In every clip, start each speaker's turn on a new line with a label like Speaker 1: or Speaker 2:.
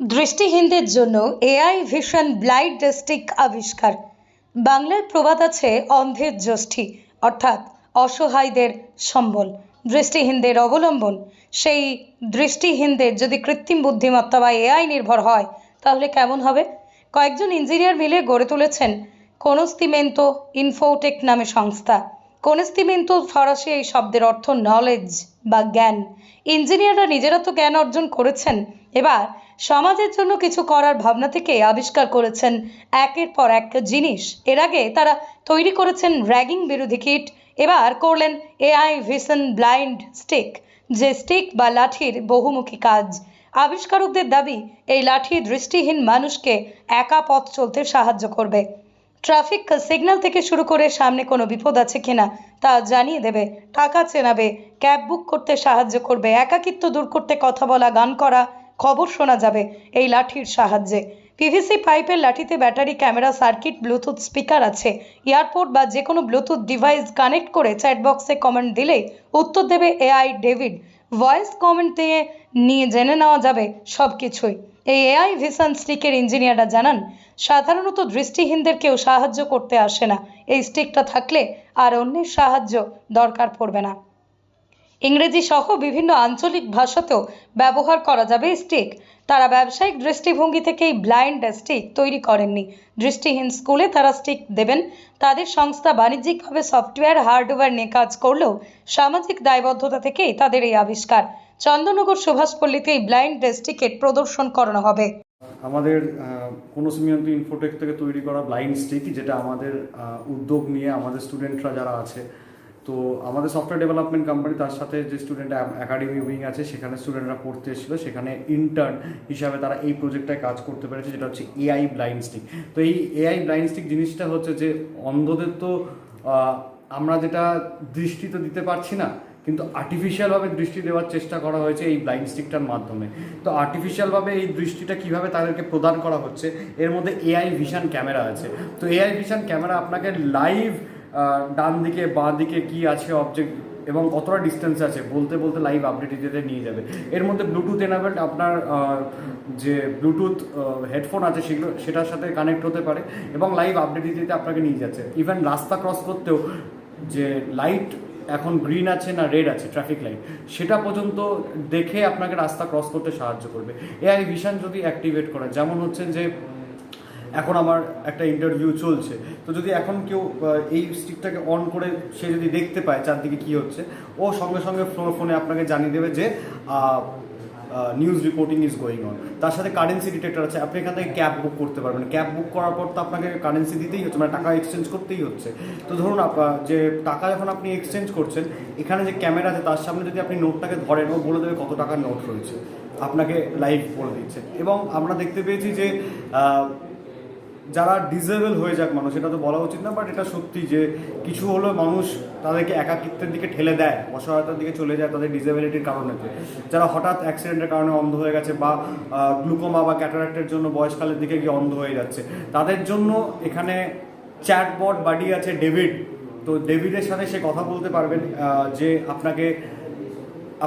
Speaker 1: দৃষ্টিহীনদের জন্য AI vision ব্লাইড stick আবিষ্কার। বাংলার প্রবাদ আছে অন্ধের জ্যোষ্ঠী অর্থাৎ অসহায়দের সম্বল, দৃষ্টিহীনদের অবলম্বন। সেই দৃষ্টিহীনদের যদি কৃত্রিম বুদ্ধিমত্তা বা এআই নির্ভর হয়, তাহলে কেমন হবে? কয়েকজন ইঞ্জিনিয়ার মিলে গড়ে তুলেছেন কোনস্তিমেন্তো ইনফোটেক নামে সংস্থা। কোনস্তিমেন্তো ফরাসি এই শব্দের অর্থ নলেজ বা জ্ঞান। ইঞ্জিনিয়াররা নিজেরা তো জ্ঞান অর্জন করেছেন। এবার সমাজের জন্য কিছু করার ভাবনা থেকে আবিষ্কার করেছেন একের পর এক জিনিস। এর আগে তারা তৈরি করেছেন র্যাগিং বিরোধী কিট। এবার করলেন এআই ভিশন ব্লাইন্ড স্টিক, যে স্টিক বা লাঠির বহুমুখী কাজ। আবিষ্কারকদের দাবি, এই লাঠি দৃষ্টিহীন মানুষকে একা পথ চলতে সাহায্য করবে। ট্রাফিক সিগন্যাল থেকে শুরু করে সামনে কোনো বিপদ আছে কিনা তা জানিয়ে দেবে। টাকা চেনাবে, ক্যাব বুক করতে সাহায্য করবে, একাকিত্ব দূর করতে কথা বলা, গান করা খবর শোনা যাবে এই লাঠির সাহায্যে। পিভিসি পাইপের লাঠিতে battery camera circuit Bluetooth speaker আছে। এয়ারপোর্ট বা যে কোনো ব্লুটুথ ডিভাইস কানেক্ট করে চ্যাট বক্সে কমেন্ট দিলেই উত্তর দেবে এআই ডেভিড ভয়েস কমেন্ট দিয়ে নিয়ে জেনে নেওয়া যাবে সব কিছুই এই এআই ভিশন স্টিকের ইঞ্জিনিয়াররা জানান, সাধারণত দৃষ্টিহীনদের কেউ সাহায্য করতে আসে না। এই স্টিকটা থাকলে আর অন্যের সাহায্য দরকার পড়বে না। ইংরেজি সহ বিভিন্ন আঞ্চলিক ভাষাতেও ব্যবহার করা যাবে স্টিক। তারা ব্যবসায়িক দৃষ্টিভঙ্গি থেকেই ব্লাইন্ড স্টিক তৈরি করেননি। দৃষ্টিহীন স্কুলে তারা স্টিক দেবেন। তাদের সংস্থা বাণিজ্যিকভাবে সফটওয়্যার, হার্ডওয়্যার নিয়ে কাজ করলেও সামাজিক দায়বদ্ধতা থেকেই তাদের এই আবিষ্কার। চন্দননগর সুভাষপল্লীতে এই ব্লাইন্ড স্টিকের প্রদর্শন করানো হবে।
Speaker 2: আমাদের কোনো সিমিয়ন্তি ইনফোটেক থেকে তৈরি করা ব্লাইন্ড স্টিক, যেটা আমাদের উদ্যোগ নিয়ে আমাদের স্টুডেন্টরা যারা আছে তো আমাদের সফটওয়্যার ডেভেলপমেন্ট কোম্পানি তার সাথে যে স্টুডেন্ট একাডেমি উইং আছে, সেখানে স্টুডেন্টরা পড়তে এসেছিল। সেখানে ইন্টার্ন হিসাবে তারা এই প্রজেক্টটায় কাজ করতে পেরেছে, যেটা হচ্ছে এআই ব্লাইন্ড স্টিক তো এই এআই ব্লাইন্ড স্টিক জিনিসটা হচ্ছে যে, অন্ধদের তো আমরা যেটা দৃষ্টি তো দিতে পারছি না, কিন্তু আর্টিফিশিয়ালভাবে দৃষ্টি দেওয়ার চেষ্টা করা হয়েছে এই ব্লাইন্ড স্টিকটার মাধ্যমে। তো আর্টিফিশিয়ালভাবে এই দৃষ্টিটা কীভাবে তাদেরকে প্রদান করা হচ্ছে, এর মধ্যে এআই ভিশন ক্যামেরা আছে। তো এআই ভিশন ক্যামেরা আপনাকে লাইভ ডান দিকে বাঁ দিকে কি আছে অবজেক্ট এবং কতটা ডিস্টেন্স আছে, বলতে বলতে লাইভ আপডেট দিতে নিয়ে যাবে। এর মধ্যে ব্লুটুথ এনাবেলড আপনার যে ব্লুটুথ হেডফোন আছে সেগুলো, সেটার সাথে কানেক্ট হতে পারে এবং লাইভ আপডেট দিতে আপনাকে নিয়ে যাচ্ছে। ইভেন রাস্তা ক্রস করতেও যে লাইট এখন গ্রিন আছে না রেড আছে ট্রাফিক লাইট সেটা পর্যন্ত দেখে আপনাকে রাস্তা ক্রস করতে সাহায্য করবে। এআই ভিশন যদি অ্যাক্টিভেট করে, যেমন হচ্ছে যে এখন আমার একটা ইন্টারভিউ চলছে। তো যদি এখন কেউ এই স্টিকটাকে অন করে সে যদি দেখতে পায় চারদিকে কি হচ্ছে, ও সঙ্গে সঙ্গে ফোনে আপনাকে জানিয়ে দেবে যে news reporting is going on তার সাথে কারেন্সি ডিটেক্টর আছে, আপনি এখান থেকে ক্যাব বুক করতে পারবেন। ক্যাব বুক করার পর তো আপনাকে কারেন্সি দিতেই হচ্ছে মানে টাকা এক্সচেঞ্জ করতেই হচ্ছে। তো ধরুন যে টাকা যখন আপনি এক্সচেঞ্জ করছেন, এখানে যে ক্যামেরা আছে, তার সামনে যদি আপনি নোটটাকে ধরেন, ও বলে দেবে কত টাকার নোট রয়েছে। আপনাকে লাইভ করে দিচ্ছে। এবং আমরা দেখতে পেয়েছি যে যারা ডিসেবল হয়ে যাক মানুষ এটা তো বলা উচিত না বাট এটা সত্যি যে কিছু হলো মানুষ তাদেরকে একাকিত্বের দিকে ঠেলে দেয়, অসহায়তার দিকে চলে যায় তাদের ডিজেবিলিটির কারণে। যারা হঠাৎ অ্যাক্সিডেন্টের কারণে অন্ধ হয়ে গেছে বা গ্লুকোমা বা ক্যাটারাক্টের জন্য বয়সকালের দিকে গিয়ে অন্ধ হয়ে যাচ্ছে, তাদের জন্য এখানে চ্যাটবট বাডি আছে ডেভিড তো ডেভিডের সাথে সে কথা বলতে পারবেন যে আপনাকে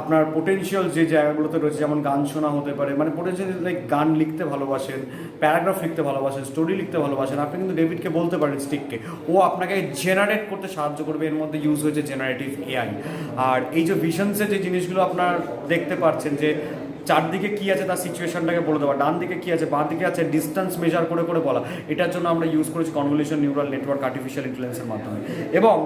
Speaker 2: আপনার পোটেনশিয়াল যে জায়গাগুলোতে রয়েছে, যেমন গান শোনা হতে পারে মানে পোটেনশিয়াল লাইক গান লিখতে ভালোবাসেন প্যারাগ্রাফ লিখতে ভালোবাসেন স্টোরি লিখতে ভালোবাসেন, আপনি কিন্তু ডেভিডকে বলতে পারেন স্টিককে ও আপনাকে জেনারেট করতে সাহায্য করবে, এর মধ্যে ইউজ হয়েছে জেনারেটিভ এআই আর এই যে ভিশনসের যে জিনিসগুলো আপনার দেখতে পাচ্ছেন যে চারদিকে কি আছে তার সিচুয়েশনটাকে বলে দেওয়া। ডান দিকে কি আছে বাঁ দিকে আছে ডিস্টেন্স মেজার করে করে বলা। এটার জন্য আমরা ইউজ করেছি কনভলিউশন নিউরাল নেটওয়ার্ক আর্টিফিশিয়াল ইন্টেলিজেন্সের মাধ্যমে। এবং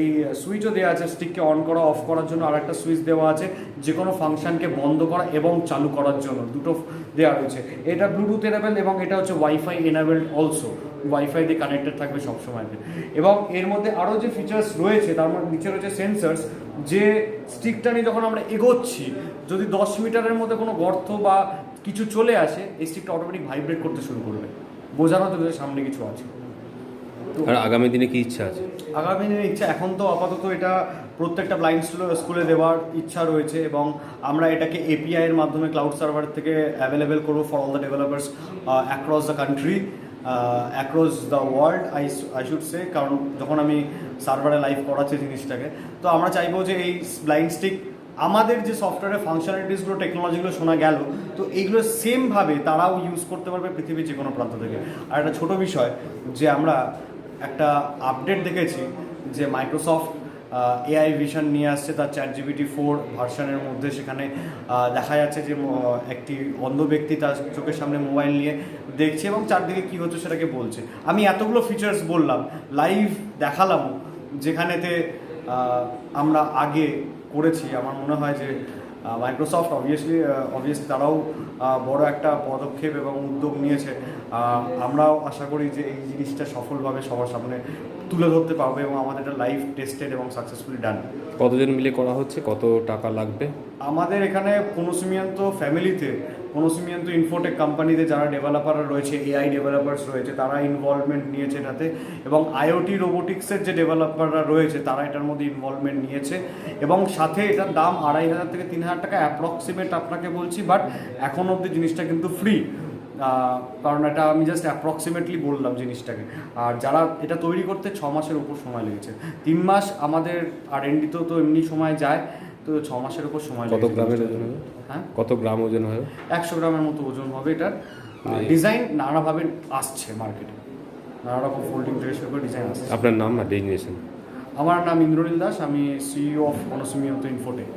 Speaker 2: এই সুইচও দেওয়া আছে স্টিককে অন করা অফ করার জন্য আর একটা সুইচ দেওয়া আছে যে কোনো ফাংশনকে বন্ধ করা এবং চালু করার জন্য। দুটো দেওয়া রয়েছে। এটা ব্লুটুথ এনাবেল এবং এটা হচ্ছে ওয়াইফাই এনাবেলড অলসো ওয়াইফাই দিয়ে কানেক্টেড থাকবে সবসময় এবং এর মধ্যে আরও যে ফিচার্স রয়েছে তার মধ্যে নিচে রয়েছে সেন্সার্স যে স্টিকটা নিয়ে যখন আমরা এগোচ্ছি যদি দশ মিটারের মধ্যে কোনো গর্ত বা কিছু চলে আসে এই স্টিকটা অটোমেটিক ভাইব্রেট করতে শুরু করবে। বোঝানো তো সামনে কিছু আছে।
Speaker 3: আর আগামী দিনে কি ইচ্ছা আছে?
Speaker 2: আগামী দিনে ইচ্ছা এখন তো আপাতত এটা প্রত্যেকটা ব্লাইন্ড স্কুলে দেওয়ার ইচ্ছা রয়েছে এবং আমরা এটাকে এপিআই এর মাধ্যমে ক্লাউড সার্ভার থেকে অ্যাভেলেবেল করব for all the developers across the country across the world I I should say কারণ যখন আমি সার্ভারে লাইভ করাচ্ছি জিনিসটাকে, তো আমরা চাইব যে এই ব্লাইন্ড স্টিক আমাদের যে সফটওয়্যারের ফাংশনালিটিসগুলো টেকনোলজিগুলো শোনা গেল, তো এইগুলো সেমভাবে তারাও ইউজ করতে পারবে পৃথিবীর যে কোনো প্রান্ত থেকে। আর একটা ছোট বিষয়, যে আমরা একটা আপডেট দেখেছি যে মাইক্রোসফট এআই ভিশন নিয়ে আসছে, তার চ্যাট জিবিটি ফোর ভার্সনের মধ্যে সেখানে দেখা যাচ্ছে যে একটি অন্ধ ব্যক্তি তার চোখের সামনে মোবাইল নিয়ে দেখছে এবং চারদিকে কী হচ্ছে সেটাকে বলছে। আমি এতগুলো ফিচার্স বললাম লাইভ দেখালাম যেখানেতে আমরা আগে করেছি। আমার মনে হয় যে মাইক্রোসফট অবভিয়াসলি অবভিয়াসলি তারাও বড় একটা পদক্ষেপ এবং উদ্যোগ নিয়েছে। আমরাও আশা করি যে এই জিনিসটা সফলভাবে সবার সামনে তুলে ধরতে পারবে এবং আমাদের এটা লাইভ টেস্টেড এবং সাকসেসফুলি ডান
Speaker 3: কতজন মিলে করা হচ্ছে? কত টাকা লাগবে?
Speaker 2: আমাদের এখানে কোনোসিমিয়ান্ত ফ্যামিলিতে কোনোসিমিয়ান্ত ইনফোটেক কোম্পানিতে যারা ডেভেলপাররা রয়েছে এআই ডেভেলপার্স রয়েছে, তারা ইনভলভমেন্ট নিয়েছে এটাতে। এবং আইওটি রোবোটিক্সের যে ডেভেলপাররা রয়েছে, তারা এটার মধ্যে ইনভলভমেন্ট নিয়েছে। এবং সাথে এটার দাম আড়াই হাজার থেকে তিন হাজার টাকা অ্যাপ্রক্সিমেট আপনাকে বলছি বাট এখন অবধি জিনিসটা কিন্তু ফ্রি কারণ এটা আমি জাস্ট অ্যাপ্রক্সিমেটলি বললাম জিনিসটাকে। আর যারা এটা তৈরি করতে ছ মাসের উপর সময় লেগেছে। তিন মাস আমাদের আর এনডিতেও তো এমনি সময় যায়। তো ছ মাসের উপর সময়
Speaker 3: কত গ্রামের ওজন হবে?
Speaker 2: হ্যাঁ?
Speaker 3: কত গ্রাম ওজন হবে?
Speaker 2: একশো গ্রামের মতো ওজন হবে এটার। ডিজাইন নানাভাবে আসছে মার্কেটে। নানা রকম ফোল্ডিং শুরু করে ডিজাইন আসছে।
Speaker 3: আপনার নাম আর ডেজিনেশন
Speaker 2: আমার নাম ইন্দ্রনীল দাস আমি সিইও অফ অনসমিয়ন্ত ইনফোটেক